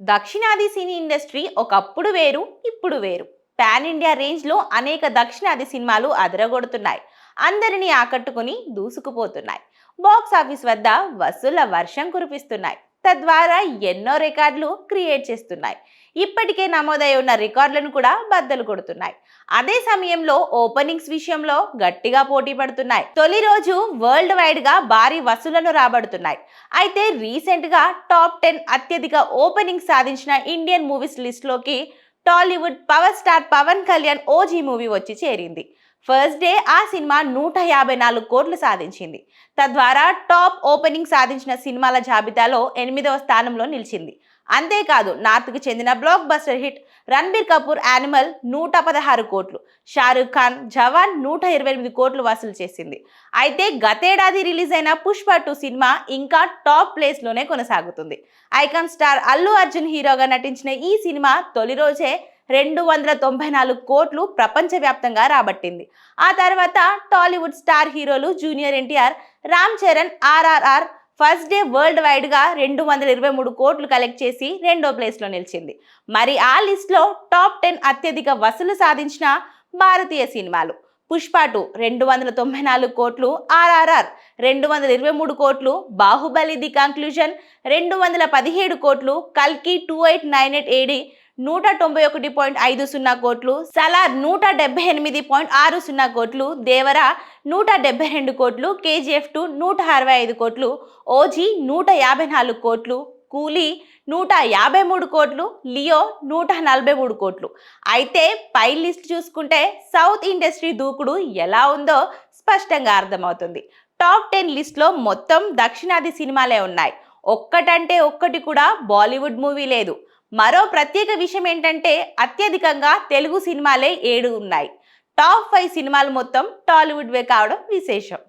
దక్షిణాది cine industry ఒకప్పుడు వేరు ఇప్పుడు వేరు. పాన్ ఇండియా రేంజ్లో అనేక దక్షిణాది సినిమాలు అదరగొడుతున్నాయి. అందరినీ ఆకట్టుకుని దూసుకుపోతున్నాయి. బాక్స్ ఆఫీస్ వద్ద వసూళ్ళ వర్షం కురిపిస్తున్నాయి. తద్వారా ఎన్నో రికార్డులు క్రియేట్ చేస్తున్నాయి. ఇప్పటికే నమోదై ఉన్న రికార్డులను కూడా బద్దలు కొడుతున్నాయి. అదే సమయంలో ఓపెనింగ్స్ విషయంలో గట్టిగా పోటీ పడుతున్నాయి. తొలి రోజు వరల్డ్ వైడ్గా భారీ వసూళ్ళను రాబడుతున్నాయి. అయితే రీసెంట్గా టాప్ టెన్ అత్యధిక ఓపెనింగ్ సాధించిన Indian movies లిస్ట్లోకి Tollywood power star Pawan Kalyan OG movie వచ్చి చేరింది. ఫస్ట్ డే ఆ సినిమా నూట యాభై నాలుగు కోట్లు సాధించింది. తద్వారా టాప్ ఓపెనింగ్ సాధించిన సినిమాల జాబితాలో ఎనిమిదవ స్థానంలో నిలిచింది. అంతేకాదు నార్త్కు చెందిన blockbuster hit Ranbir Kapoor Animal నూట పదహారు కోట్లు షారుఖ్ ఖాన్ జవాన్ నూట ఇరవై ఎనిమిది కోట్లు వసూలు చేసింది. అయితే గతేడాది రిలీజ్ అయిన పుష్ప టూ సినిమా ఇంకా టాప్ ప్లేస్లోనే కొనసాగుతుంది. ఐకాన్ స్టార్ అల్లు అర్జున్ హీరోగా నటించిన ఈ సినిమా తొలి రోజే రెండు వందల తొంభై నాలుగు కోట్లు ప్రపంచవ్యాప్తంగా రాబట్టింది. ఆ తర్వాత Tollywood star heroes junior NTR Ram Charan RRR first day world వైడ్గా రెండు వందల ఇరవై మూడు కోట్లు కలెక్ట్ చేసి రెండో ప్లేస్లో నిలిచింది. మరి ఆ లిస్ట్లో టాప్ టెన్ అత్యధిక వసూలు సాధించిన భారతీయ సినిమాలు. పుష్ప టూ రెండు వందల తొంభై నాలుగు కోట్లు ఆర్ఆర్ఆర్ రెండు వందల ఇరవై మూడు కోట్లు బాహుబలి ది కంక్లూజన్ రెండు వందల పదిహేడు కోట్లు కల్కి two eight nine eight AD నూట తొంభై ఒకటి పాయింట్ ఐదు సున్నా కోట్లు సలార్ నూట డెబ్బై ఎనిమిది పాయింట్ ఆరు సున్నా కోట్లు దేవర నూట డెబ్బై రెండు కోట్లు కేజీఎఫ్ టూ నూట అరవై ఐదు కోట్లు ఓజీ నూట యాభై నాలుగు కోట్లు కూలీ నూట యాభై మూడు కోట్లు లియో నూట నలభై మూడు కోట్లు. అయితే పై లిస్ట్ చూసుకుంటే సౌత్ ఇండస్ట్రీ దూకుడు ఎలా ఉందో స్పష్టంగా అర్థమవుతుంది. టాప్ టెన్ లిస్ట్లో మొత్తం దక్షిణాది సినిమాలే ఉన్నాయి. ఒక్కటంటే ఒక్కటి కూడా బాలీవుడ్ మూవీ లేదు. మరో ప్రత్యేక విషయం ఏంటంటే అత్యధికంగా తెలుగు సినిమాలే ఏడు ఉన్నాయి. టాప్ ఫైవ్ సినిమాలు మొత్తం టాలీవుడ్వే కావడం విశేషం.